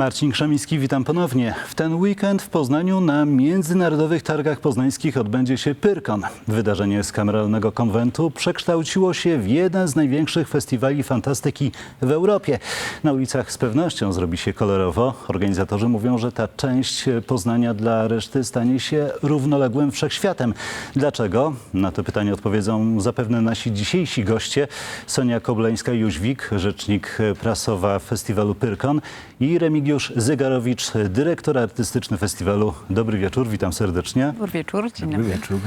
Marcin Krzemiński, witam ponownie. W ten weekend w Poznaniu na Międzynarodowych Targach Poznańskich odbędzie się Pyrkon. Wydarzenie z kameralnego konwentu przekształciło się w jeden z największych festiwali fantastyki w Europie. Na ulicach z pewnością zrobi się kolorowo. Organizatorzy mówią, że ta część Poznania dla reszty stanie się równoległym wszechświatem. Dlaczego? Na to pytanie odpowiedzą zapewne nasi dzisiejsi goście. Sonia Kobleńska-Jóźwik, rzecznik prasowa festiwalu Pyrkon i Remigiusz Zygarowicz, dyrektor artystyczny festiwalu. Dobry wieczór, witam serdecznie. Dobry wieczór, dzień dobry. wieczór.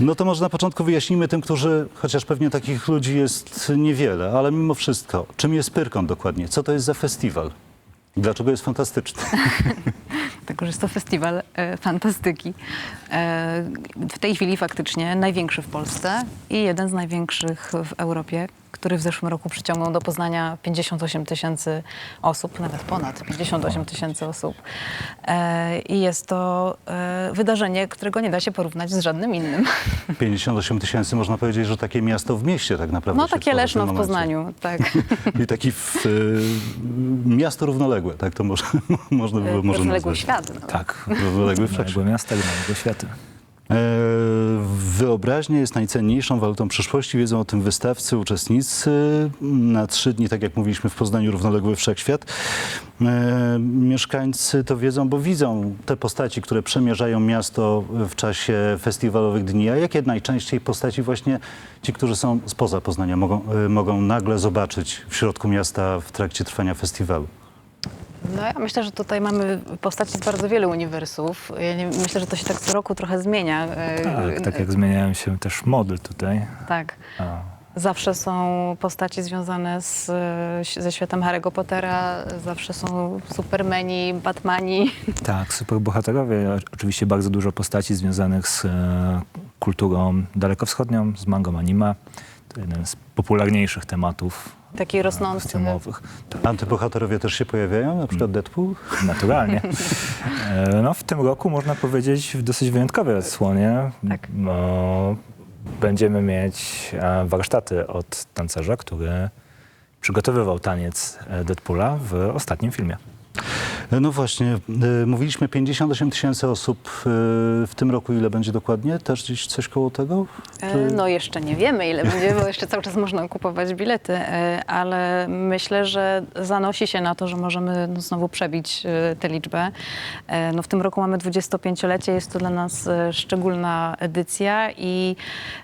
No to może na początku wyjaśnijmy tym, którzy, chociaż pewnie takich ludzi jest niewiele, ale mimo wszystko, czym jest Pyrkon dokładnie? Co to jest za festiwal? Dlaczego jest fantastyczny? Dlatego, że jest to festiwal e, fantastyki. E, w tej chwili faktycznie największy w Polsce i jeden z największych w Europie, który w zeszłym roku przyciągnął do Poznania 58 tysięcy osób, nawet ponad 58 tysięcy osób. E, I jest to e, wydarzenie, którego nie da się porównać z żadnym innym. 58 tysięcy, można powiedzieć, że takie miasto w mieście tak naprawdę. No takie Leszno w momencie. Poznaniu, tak. I taki w, y, miasto równoległe, tak to może, można by było może Równoległy świat. nawet. Tak, równoległy wszechświat. Małego miasta, małego świata. E, Wyobraźnia jest najcenniejszą walutą przyszłości. Wiedzą o tym wystawcy, uczestnicy. Na trzy dni, tak jak mówiliśmy, w Poznaniu równoległy wszechświat. E, Mieszkańcy to wiedzą, bo widzą te postaci, które przemierzają miasto w czasie festiwalowych dni. A jakie najczęściej postaci właśnie ci, którzy są spoza Poznania, mogą, e, mogą nagle zobaczyć w środku miasta w trakcie trwania festiwalu? No ja myślę, że tutaj mamy postaci z bardzo wielu uniwersów. Ja nie, myślę, że to się tak co roku trochę zmienia. E, Tak, tak e, jak zmieniają się też mody tutaj. tak. A, Zawsze są postaci związane z, e, ze światem Harry'ego Pottera, zawsze są Supermani, Batmani. tak, superbohaterowie. Oczywiście bardzo dużo postaci związanych z kulturą dalekowschodnią, z mangą anime. To jeden z popularniejszych tematów Taki rosnący. kostiumowych. Antybohaterowie też się pojawiają, na przykład Deadpool? naturalnie. E, No, w tym roku można powiedzieć w dosyć wyjątkowej odsłonie. Tak. No, będziemy mieć e, warsztaty od tancerza, który przygotowywał taniec e, Deadpoola w ostatnim filmie. No właśnie, y, mówiliśmy 58 tysięcy osób y, w tym roku. Ile będzie dokładnie? Też gdzieś coś koło tego? E, No jeszcze nie wiemy, ile będzie, bo jeszcze cały czas można kupować bilety, e, ale myślę, że zanosi się na to, że możemy no, znowu przebić e, tę liczbę. E, No, w tym roku mamy 25-lecie, jest to dla nas e, szczególna edycja i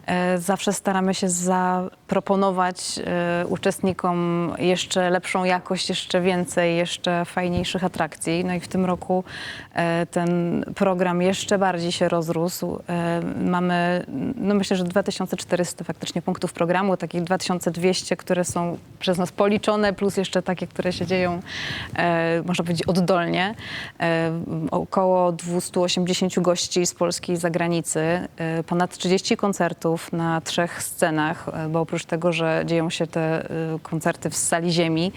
e, zawsze staramy się zaproponować e, uczestnikom jeszcze lepszą jakość, jeszcze więcej, jeszcze fajniejszych atrakcji. No i w tym roku e, ten program jeszcze bardziej się rozrósł. E, Mamy, no myślę, że 2400 faktycznie punktów programu, takich 2200, które są przez nas policzone, plus jeszcze takie, które się dzieją, e, można powiedzieć, oddolnie. Około 280 gości z Polski i zagranicy, ponad 30 koncertów na trzech scenach, bo oprócz tego, że dzieją się te koncerty w sali ziemi,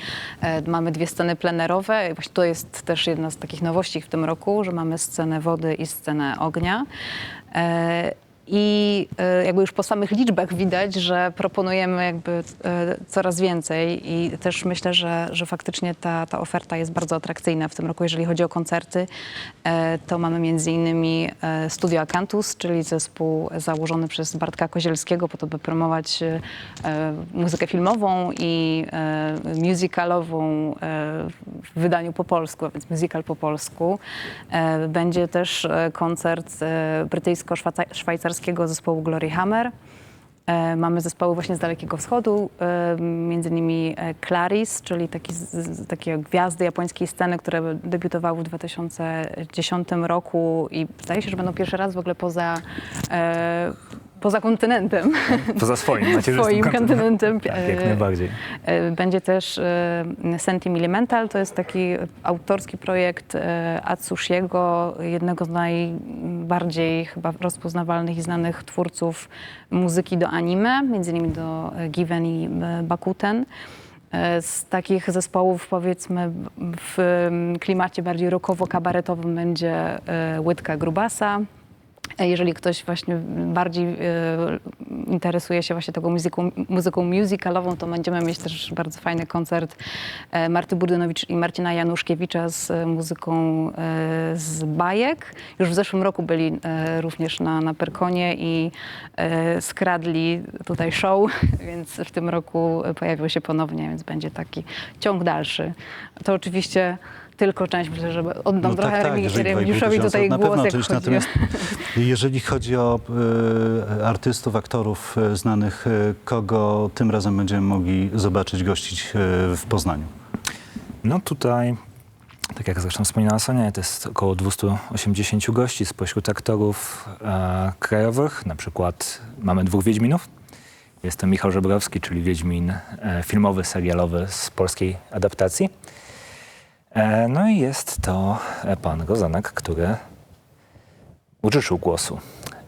mamy dwie sceny plenerowe. Właśnie to jest też jedna z takich nowości w tym roku, że mamy scenę wody i scenę ognia. I e, jakby już po samych liczbach widać, że proponujemy jakby e, coraz więcej i też myślę, że, że faktycznie ta, ta oferta jest bardzo atrakcyjna w tym roku, jeżeli chodzi o koncerty. E, To mamy między innymi Studio Akantus, czyli zespół założony przez Bartka Kozielskiego po to, by promować muzykę filmową i musicalową w wydaniu po polsku, a więc musical po polsku. Będzie też koncert e, brytyjsko-szwajcarskiego zespołu Glory Hammer. E, Mamy zespoły właśnie z Dalekiego Wschodu, e, między innymi e, Claris, czyli taki, takie gwiazdy japońskiej sceny, które debiutowały w 2010 roku i zdaje się, że będą pierwszy raz w ogóle poza, poza kontynentem. Poza swoim macierzystym Swoim kontynentem. Tak, jak E, najbardziej. E, Będzie też e, Sentimental, to jest taki autorski projekt Atsushiego, jednego z najbardziej chyba rozpoznawalnych i znanych twórców muzyki do anime, między innymi do Given i Bakuten. Z takich zespołów powiedzmy w klimacie bardziej rockowo-kabaretowym będzie Łydka Grubasa, Jeżeli ktoś właśnie bardziej e, interesuje się właśnie taką muzyką, muzyką musicalową, to będziemy mieć też bardzo fajny koncert e, Marty Burdynowicz i Marcina Januszkiewicza z e, muzyką e, z bajek. Już w zeszłym roku byli e, również na, na Perkonie i e, skradli tutaj show, więc w tym roku pojawił się ponownie, więc będzie taki ciąg dalszy. To oczywiście tylko część, myślę, że oddam No trochę tak, tak, Remi- jeżeli 2,5 Remigiuszowi tysiąca, tutaj na głos, pewno jak chodzi o... natomiast jeżeli chodzi o e, artystów, aktorów e, znanych, e, kogo tym razem będziemy mogli zobaczyć, gościć e, w Poznaniu? No tutaj, tak jak zresztą wspominała Sonia, to jest około 280 gości spośród aktorów e, krajowych. Na przykład mamy dwóch Wiedźminów. Jest to Michał Żebrowski, czyli Wiedźmin e, filmowy, serialowy z polskiej adaptacji. E, no i jest to e, pan Rozanak, który użyczył głosu.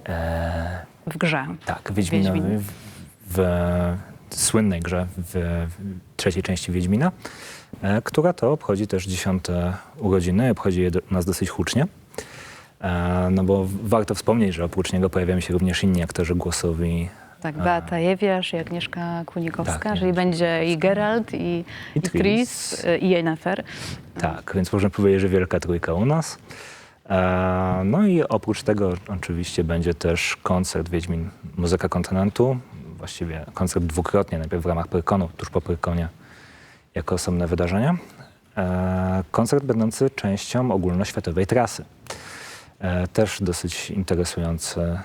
E, w grze. tak, Wiedźminowi Wiedźmin. w, w słynnej grze w, w trzeciej części Wiedźmina, która to obchodzi też dziesiąte urodziny, obchodzi je do, nas dosyć hucznie. No bo warto wspomnieć, że oprócz niego pojawiają się również inni aktorzy głosowi. Tak. Beata Jewiasz i Agnieszka Kunikowska, Tak, czyli będzie i Geralt, i, I i Tris. Tris, y, i Yennefer. Tak, więc możemy powiedzieć, że wielka trójka u nas. E, no i oprócz tego oczywiście będzie też koncert Wiedźmin Muzyka Kontynentu. Właściwie koncert dwukrotnie, najpierw w ramach Pyrkonu, tuż po Pyrkonie, jako osobne wydarzenie. E, koncert będący częścią ogólnoświatowej trasy. E, też dosyć interesujący e,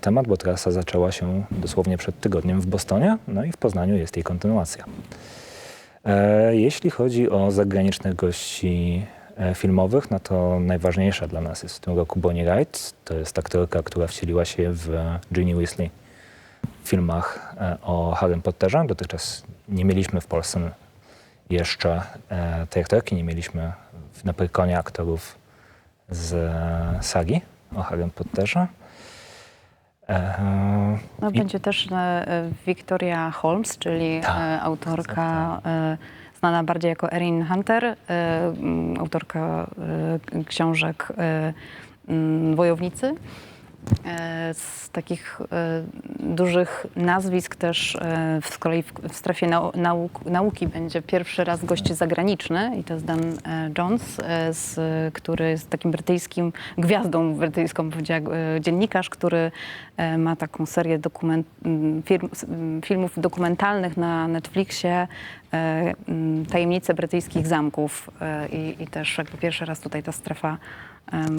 temat, bo trasa zaczęła się dosłownie przed tygodniem w Bostonie, no i w Poznaniu jest jej kontynuacja. E, Jeśli chodzi o zagranicznych gości e, filmowych, no to najważniejsza dla nas jest w tym roku Bonnie Wright. To jest aktorka, która wcieliła się w Ginny Weasley w filmach e, o Harrym Potterze. Dotychczas nie mieliśmy w Polsce jeszcze tej aktorki, nie mieliśmy na Pyrkonie aktorów z sagi o Harrym Potterze. No, będzie też e, Victoria Holmes, czyli Tak, e, autorka e, znana bardziej jako Erin Hunter, autorka książek Wojownicy. E, Z takich e, dużych nazwisk też e, z kolei w, strefie nau, nauk, nauki będzie pierwszy raz gość zagraniczny i to jest Dan e, Jones, e, z, który jest takim brytyjskim, gwiazdą brytyjską, e, dziennikarz, który e, ma taką serię dokument, film, filmów dokumentalnych na Netflixie e, Tajemnice brytyjskich zamków e, i, i też jakby pierwszy raz tutaj ta strefa e,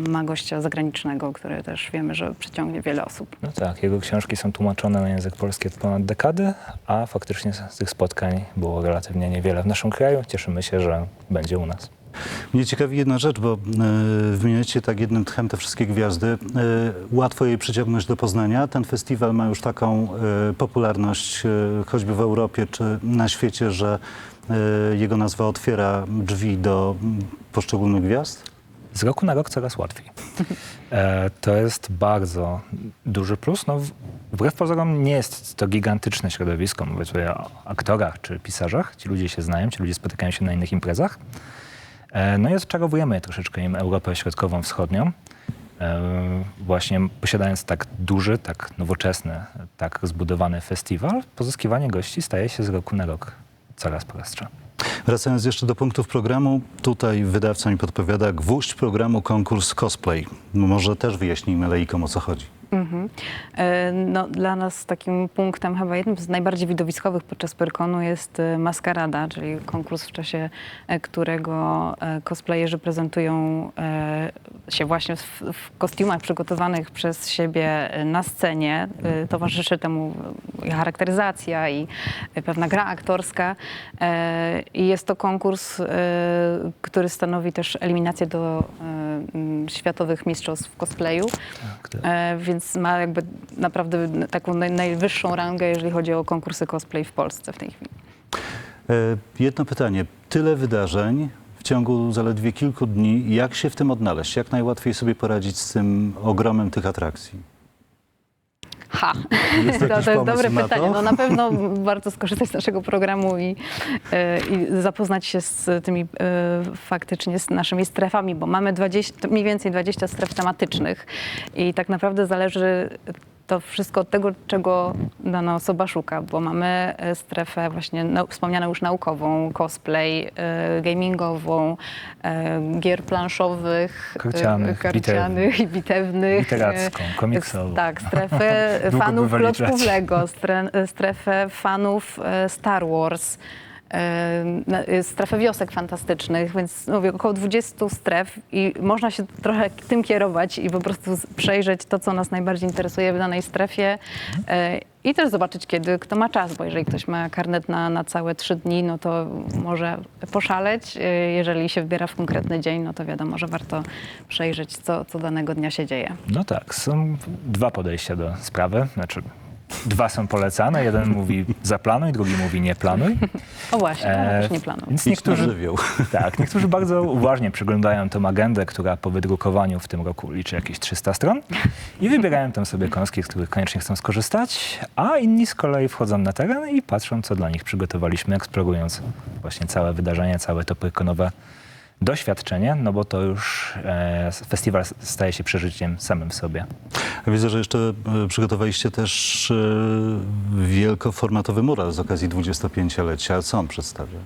ma gościa zagranicznego, który też wiemy, że przyciągnie wiele osób. No tak, jego książki są tłumaczone na język polski od ponad dekady, a faktycznie z tych spotkań było relatywnie niewiele w naszym kraju. Cieszymy się, że będzie u nas. Mnie ciekawi jedna rzecz, bo e, wymieniacie tak jednym tchem te wszystkie gwiazdy. E, łatwo jej przyciągnąć do Poznania. Ten festiwal ma już taką e, popularność e, choćby w Europie czy na świecie, że e, jego nazwa otwiera drzwi do poszczególnych gwiazd. Z roku na rok coraz łatwiej. E, to jest bardzo duży plus. No, wbrew pozorom nie jest to gigantyczne środowisko. Mówię tutaj o aktorach czy pisarzach. Ci ludzie się znają, ci ludzie spotykają się na innych imprezach. E, no i odczarowujemy troszeczkę im Europę Środkową, Wschodnią. E, właśnie posiadając tak duży, tak nowoczesny, tak zbudowany festiwal, pozyskiwanie gości staje się z roku na rok coraz prostsze. Wracając jeszcze do punktów programu, tutaj wydawca mi podpowiada gwóźdź programu konkurs cosplay. Może też wyjaśnijmy laikom o co chodzi. Mhm. E, No, dla nas takim punktem, chyba jednym z najbardziej widowiskowych podczas Pyrkonu jest e, Maskarada, czyli konkurs, w czasie e, którego cosplayerzy prezentują się właśnie w, w kostiumach przygotowanych przez siebie na scenie. Towarzyszy temu charakteryzacja i pewna gra aktorska. I jest to konkurs, który stanowi też eliminację do światowych mistrzostw cosplayu. Tak, to- E, więc ma jakby naprawdę taką naj, najwyższą rangę, jeżeli chodzi o konkursy cosplay w Polsce w tej chwili. E, Jedno pytanie. Tyle wydarzeń w ciągu zaledwie kilku dni. Jak się w tym odnaleźć? Jak najłatwiej sobie poradzić z tym ogromem tych atrakcji? Ha, Jest to, to jest dobre pytanie. No na pewno warto skorzystać z naszego programu i, e, i zapoznać się z tymi e, faktycznie z naszymi strefami, bo mamy 20, mniej więcej 20 stref tematycznych i tak naprawdę zależy to wszystko od tego, czego dana osoba szuka, bo mamy e, strefę właśnie nau- wspomnianą już naukową, cosplay, e, gamingową, e, gier planszowych, Karcianych, karcianych i bitewnych. Literacką, komiksową. Tak, strefę fanów klocków Lego, stre- strefę fanów Star Wars, strefę wiosek fantastycznych, więc mówię, około 20 stref i można się trochę tym kierować i po prostu przejrzeć to, co nas najbardziej interesuje w danej strefie e, i też zobaczyć, kiedy kto ma czas, bo jeżeli ktoś ma karnet na, na całe trzy dni, no to może poszaleć. E, Jeżeli się wybiera w konkretny dzień, no to wiadomo, że warto przejrzeć, co, co danego dnia się dzieje. No tak, są dwa podejścia do sprawy. Znaczy, dwa są polecane. Jeden mówi zaplanuj, drugi mówi nie planuj. O właśnie, E, e, już nie planuję. Więc niektórzy, żywioł. tak, niektórzy bardzo uważnie przeglądają tą agendę, która po wydrukowaniu w tym roku liczy jakieś 300 stron i wybierają tam sobie kąski, z których koniecznie chcą skorzystać, a inni z kolei wchodzą na teren i patrzą, co dla nich przygotowaliśmy, eksplorując właśnie całe wydarzenie, całe to pyrkonowe doświadczenie, no bo to już e, festiwal staje się przeżyciem samym w sobie. Widzę, że jeszcze e, przygotowaliście też e, wielkoformatowy mural z okazji 25-lecia. Co on przedstawia?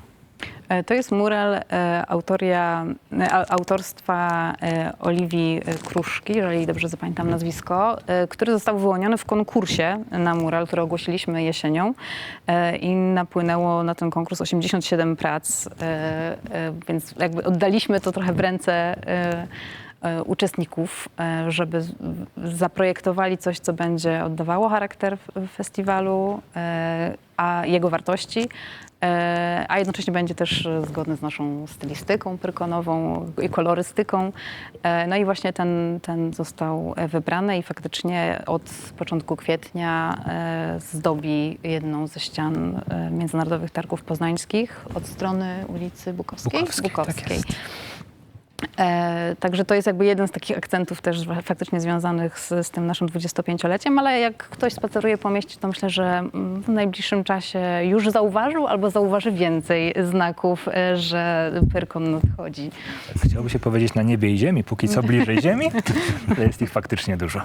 E, To jest mural e, autoria, e, autorstwa Oliwii Kruszki, jeżeli dobrze zapamiętam nazwisko, który został wyłoniony w konkursie na mural, który ogłosiliśmy jesienią i napłynęło na ten konkurs 87 prac, więc jakby oddaliśmy to trochę w ręce uczestników, e, żeby zaprojektowali coś, co będzie oddawało charakter festiwalu, e, a jego wartości, e, a jednocześnie będzie też e, zgodny z naszą stylistyką pyrkonową i kolorystyką. E, No i właśnie ten, ten został e, wybrany i faktycznie od początku kwietnia e, zdobi jedną ze ścian e, Międzynarodowych Targów Poznańskich od strony ulicy Bukowskiej. Bukowskiej, tak jest. E, także to jest jakby jeden z takich akcentów też faktycznie związanych z, z tym naszym 25-leciem, ale jak ktoś spaceruje po mieście, to myślę, że w najbliższym czasie już zauważył albo zauważy więcej znaków, e, że Pyrkon nadchodzi. Tak, chciałoby się powiedzieć na niebie i ziemi, póki co bliżej ziemi, ale jest ich faktycznie dużo.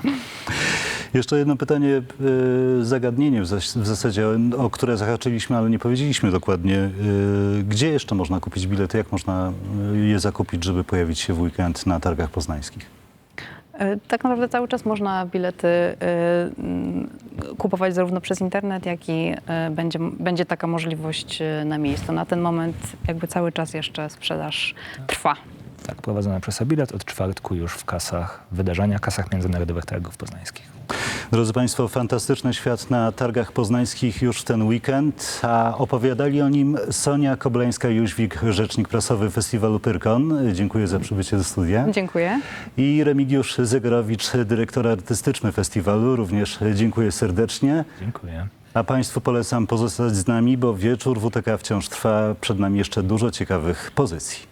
Jeszcze jedno pytanie, e, zagadnienie w, zas- w zasadzie, o które zahaczyliśmy, ale nie powiedzieliśmy dokładnie. E, Gdzie jeszcze można kupić bilety? Jak można e, je zakupić, żeby pojawić się w weekend na targach poznańskich? Tak naprawdę cały czas można bilety kupować zarówno przez internet, jak i będzie, będzie taka możliwość na miejscu. Na ten moment jakby cały czas jeszcze sprzedaż trwa. Tak, prowadzona przez bilet od czwartku już w kasach wydarzenia, kasach Międzynarodowych Targów Poznańskich. Drodzy Państwo, fantastyczny świat na targach poznańskich już w ten weekend, a opowiadali o nim Sonia Kobleńska-Jóźwik, rzecznik prasowy festiwalu Pyrkon. Dziękuję za przybycie do studia. Dziękuję. I Remigiusz Zegarowicz, dyrektor artystyczny festiwalu, również dziękuję serdecznie. Dziękuję. A Państwu polecam pozostać z nami, bo wieczór WTK wciąż trwa. Przed nami jeszcze dużo ciekawych pozycji.